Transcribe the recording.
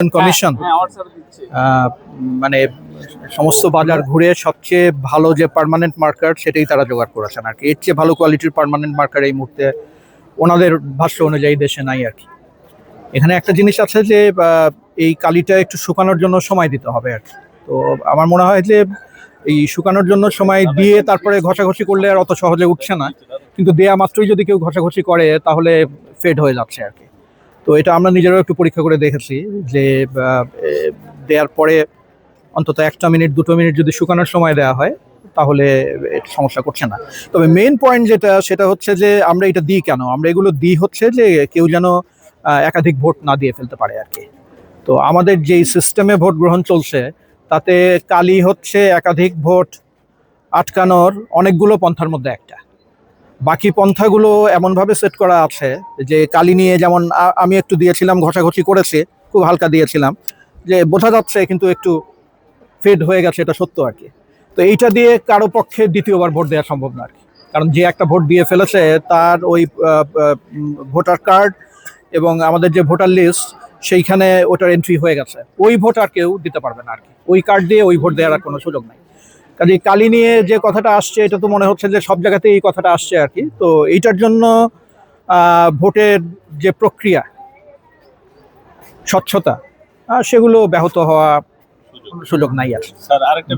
Commission হ্যাঁ আহ, মানে সমস্ত বাজার ঘুরে সবচেয়ে ভালো যে পার্মানেন্ট মার্কার সেটাই তারা জোগাড় করেছেন আর কি। এর চেয়ে ভালো কোয়ালিটির পার্মানেন্ট মার্কার এই মুহূর্তে ওনাদের ভাষ্য অনুযায়ী দেশে নাই আর কি। এখানে একটা জিনিস আছে যে এই কালিটা একটু শুকানোর জন্য সময় দিতে হবে আর কি। তো আমার মনে হয় যে এই শুকানোর জন্য সময় দিয়ে তারপরে ঘষাঘষি করলে আর অত সহজে উঠছে না। কিন্তু দেয়া মাত্রই যদি কেউ ঘষাঘষি করে তাহলে ফেড হয়ে যাচ্ছে আর কি। তো এটা আমরা নিজেরাও একটু পরীক্ষা করে দেখেছি যে দেওয়ার পরে অন্তত একটা মিনিট, দুটো মিনিট যদি শুকানোর সময় দেওয়া হয়, তাহলে সমস্যা করছে না। তবে মেইন পয়েন্ট যেটা, সেটা হচ্ছে যে, আমরা এটা দিই কেন? আমরা এগুলো দিই হচ্ছে যে, কেউ যেন একাধিক ভোট না দিয়ে ফেলতে পারে আর কি। তো আমাদের যেই সিস্টেমে ভোট গ্রহণ চলছে, তাতে কালি হচ্ছে একাধিক ভোট আটকানোর অনেকগুলো পন্থার মধ্যে একটা। বাকি পন্থাগুলো এমনভাবে সেট করা আছে যে কালি নিয়ে যেমন আমি একটু দিয়েছিলাম, ঘষাঘষি করেছে, খুব হালকা দিয়েছিলাম, যে বোঝা যাচ্ছে কিন্তু একটু ফেড হয়ে গেছে, এটা সত্য আর কি। তো এইটা দিয়ে কারও পক্ষে দ্বিতীয়বার ভোট দেওয়া সম্ভব না আর কি। কারণ যে একটা ভোট দিয়ে ফেলেছে, তার ওই ভোটার কার্ড এবং আমাদের যে ভোটার লিস্ট সেইখানে ওটার এন্ট্রি হয়ে গেছে। ওই ভোট আর কেউ দিতে পারবে না আর কি। ওই কার্ড দিয়ে ওই ভোট দেওয়ার কোনো সুযোগ নাই। কাজে কালি নিয়ে যে কথাটা আসছে, এটা তো মনে হচ্ছে যে সব জায়গাতে এই কথাটা আসছে আর কি। তো এইটার জন্য ভোটের যে প্রক্রিয়া, স্বচ্ছতা সেগুলো ব্যাহত হওয়া সুযোগ নাই আর স্যার, আরেকটা